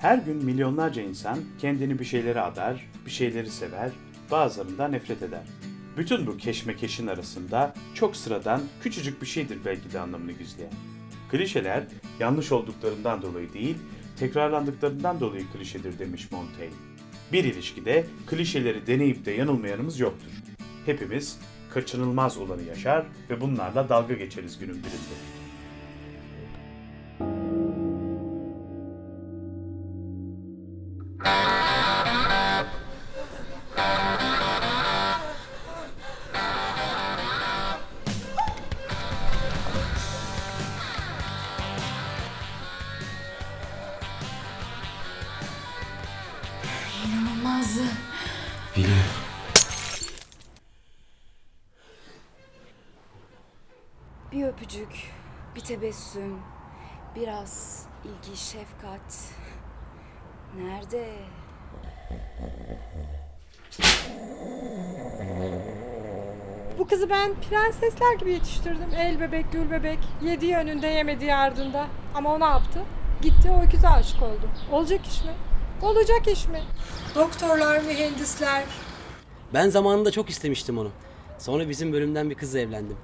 Her gün milyonlarca insan kendini bir şeylere adar, bir şeyleri sever, bazılarından nefret eder. Bütün bu keşmekeşin arasında çok sıradan küçücük bir şeydir belki de anlamını gizleyen. Klişeler yanlış olduklarından dolayı değil, tekrarlandıklarından dolayı klişedir demiş Montaigne. Bir ilişkide klişeleri deneyip de yanılmayanımız yoktur. Hepimiz kaçınılmaz olanı yaşar ve bunlarla dalga geçeriz günün birinde. İnanılmazdı. Bir öpücük, bir tebessüm, biraz ilgi, şefkat. Nerede? Bu kızı ben prensesler gibi yetiştirdim. El bebek, gül bebek. Yediği önünde yemediği ardında. Ama o ne yaptı? Gitti o öküze aşık oldu. Olacak iş mi? Olacak iş mi? Doktorlar, mühendisler. Ben zamanında çok istemiştim onu. Sonra bizim bölümden bir kızla evlendim.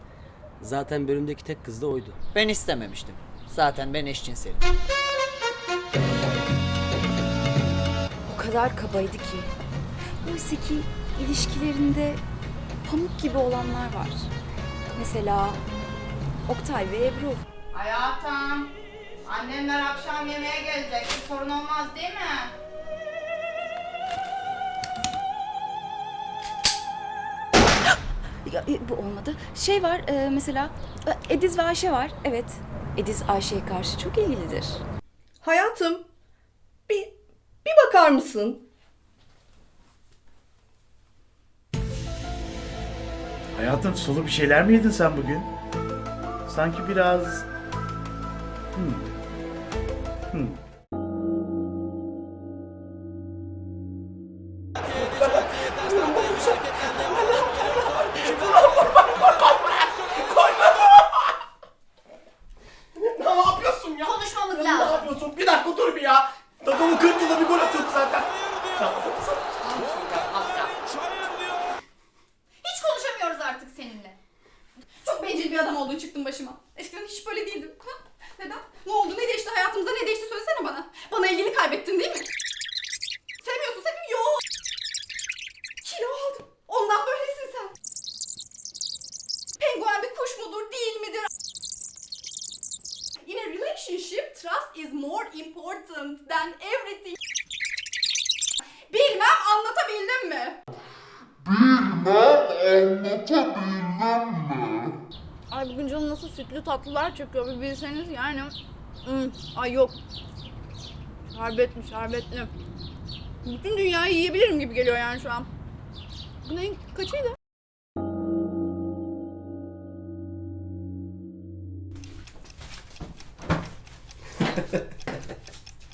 Zaten bölümdeki tek kız da oydu. Ben istememiştim. Zaten ben eşcinselim. O kadar kabaydı ki. Oysa ki ilişkilerinde pamuk gibi olanlar var. Mesela Oktay ve Ebru. Hayatım, annemler akşam yemeğe gelecek. Bir sorun olmaz değil mi? Ya, e, bu olmadı. Şey var e, mesela e, Ediz ve Ayşe var. Evet. Ediz Ayşe'ye karşı çok ilgilidir. Hayatım, bir, bir bakar mısın? Hayatım sulu bir şeyler mi yedin sen bugün? Sanki biraz... Hmm. Hmm. Ne yapıyorsun ya? Konuşmamız Ne lazım. yapıyorsun? Bir dakika dur bir ya. Takımın 40 yılda bir gol atıyordu zaten. İmportant than everything. Bilmem anlatabildim mi? Ay bugün canım nasıl sütlü tatlılar çekiyor bir bilseniz yani. Hmm, ay yok. Şerbetli şerbetli. Bütün dünyayı yiyebilirim gibi geliyor yani şu an. Bu neyin kaçıydı?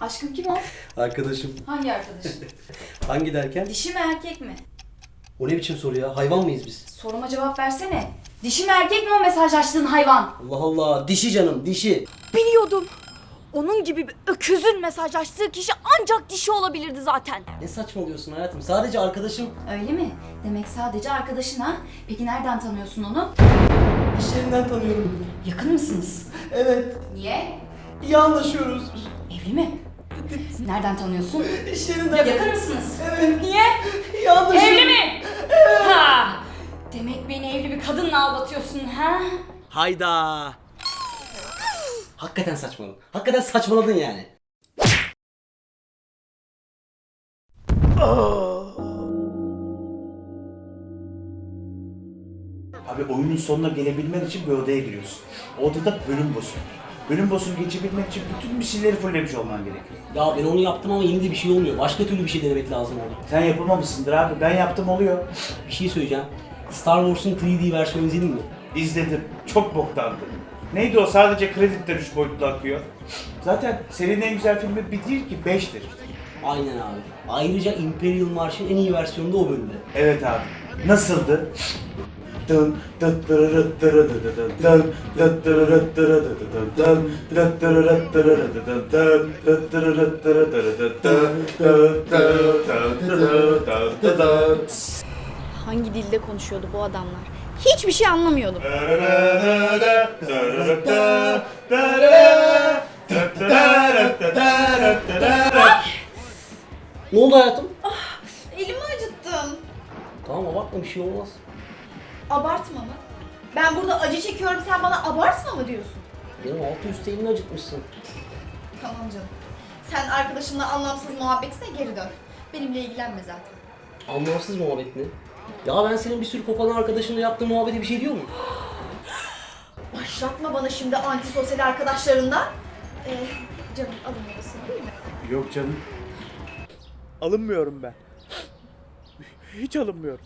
Aşkım kim o? Arkadaşım. Hangi arkadaşın? Hangi derken? Dişi mi erkek mi? O ne biçim soru ya? Hayvan mıyız biz? Soruma cevap versene. Dişi mi erkek mi o mesajlaştığın hayvan? Allah Allah. Dişi canım dişi. Biliyordum. Onun gibi bir öküzün mesajlaştığı kişi ancak dişi olabilirdi zaten. Ne saçmalıyorsun hayatım? Sadece arkadaşım. Öyle mi? Demek sadece arkadaşın ha? Peki nereden tanıyorsun onu? İş yerinden tanıyorum. Yakın mısınız? Evet. Niye? İyi anlaşıyoruz. Evli mi? Nereden tanıyorsun? İş yerinden. Yakın mısınız? Evet. Niye? Anlaşıyoruz. Evli mi? Ha! Demek beni evli bir kadınla aldatıyorsun ha? Hayda. Hakikaten saçmaladın. Hakikaten saçmaladın yani. Abi oyunun sonuna gelebilmen için bir odaya giriyorsun. O odada bölüm bosu. Bölüm bosunu geçebilmek için bütün misilleri fulllemiş olman gerekiyor. Ya ben onu yaptım ama yine de bir şey olmuyor. Başka türlü bir şey denemek lazım orada. Sen yapamamışsındır abi. Ben yaptım oluyor. Bir şey söyleyeceğim. Star Wars'un 3D versiyonu izledin mi? İzledim. Çok boktandı. Neydi o? Sadece kreditler 3 boyutlu akıyor. Zaten serinin en güzel filmi bir değil ki 5'tir. Aynen abi. Ayrıca Imperial March'ın en iyi versiyonu da o bölümde. Evet abi. Nasıldı? Dın dıt dırırıt dırıdıdıdın dın dıt dırırıt dırıdıdıdın dın dıt dırırıt dırıdıdıdın dın dıt dırırıt dırıdıdıdın dın dıt dırırıt dırıdıdıdın. Hangi dilde konuşuyordu bu adamlar? Hiçbir şey anlamıyordum. Ne oldu hayatım? Elimi acıttın. Tamam abartma bir şey olmaz. Abartma mı? Ben burada acı çekiyorum sen bana abartma mı diyorsun? Benim altı üstü elini acıtmışsın. Tamam canım. Sen arkadaşınla anlamsız muhabbetine geri dön. Benimle ilgilenme zaten. Anlamsız muhabbet mi? Ya ben senin bir sürü kopalan arkadaşınla yaptığın muhabbete bir şey diyor mu? Başlatma bana şimdi antisosyal arkadaşlarından. Ee, canım alınmıyorsun değil mi? Yok canım. Alınmıyorum ben. Hiç alınmıyorum.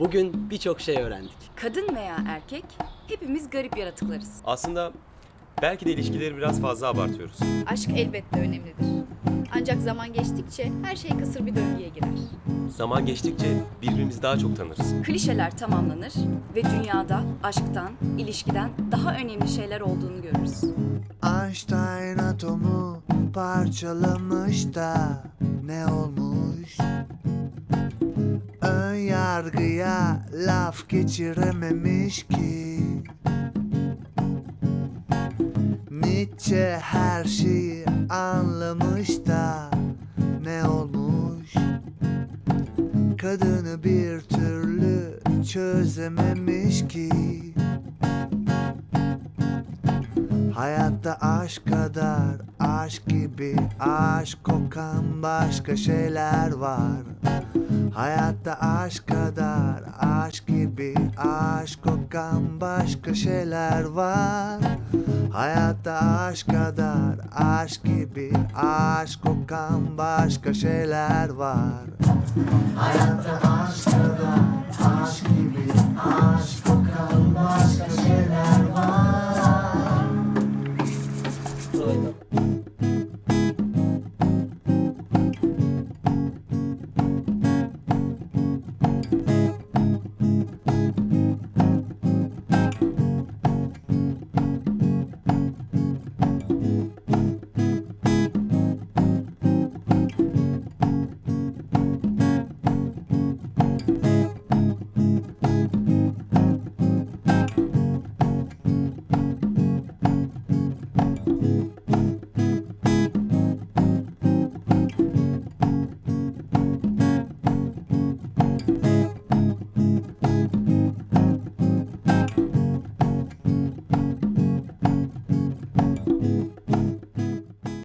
Bugün birçok şey öğrendik. Kadın veya erkek hepimiz garip yaratıklarız. Aslında belki de ilişkileri biraz fazla abartıyoruz. Aşk elbette önemlidir. Ancak zaman geçtikçe her şey kısır bir döngüye girer. Zaman geçtikçe birbirimizi daha çok tanırız. Klişeler tamamlanır ve dünyada aşktan, ilişkiden daha önemli şeyler olduğunu görürüz. Einstein atomu parçalamış da ne olmuş? Yargıya laf geçirememiş ki Nietzsche her şeyi anlamış da ne olmuş? Kadını bir türlü çözememiş ki Hayatta aşk kadar aşk gibi aşk kokan başka şeyler var. Hayatta aşk kadar aşk gibi aşk kokan başka şeyler var. Hayatta aşk kadar aşk gibi aşk kokan başka şeyler var. Hayatta aşk kadar aşk gibi aşk kokan başka şeyler var.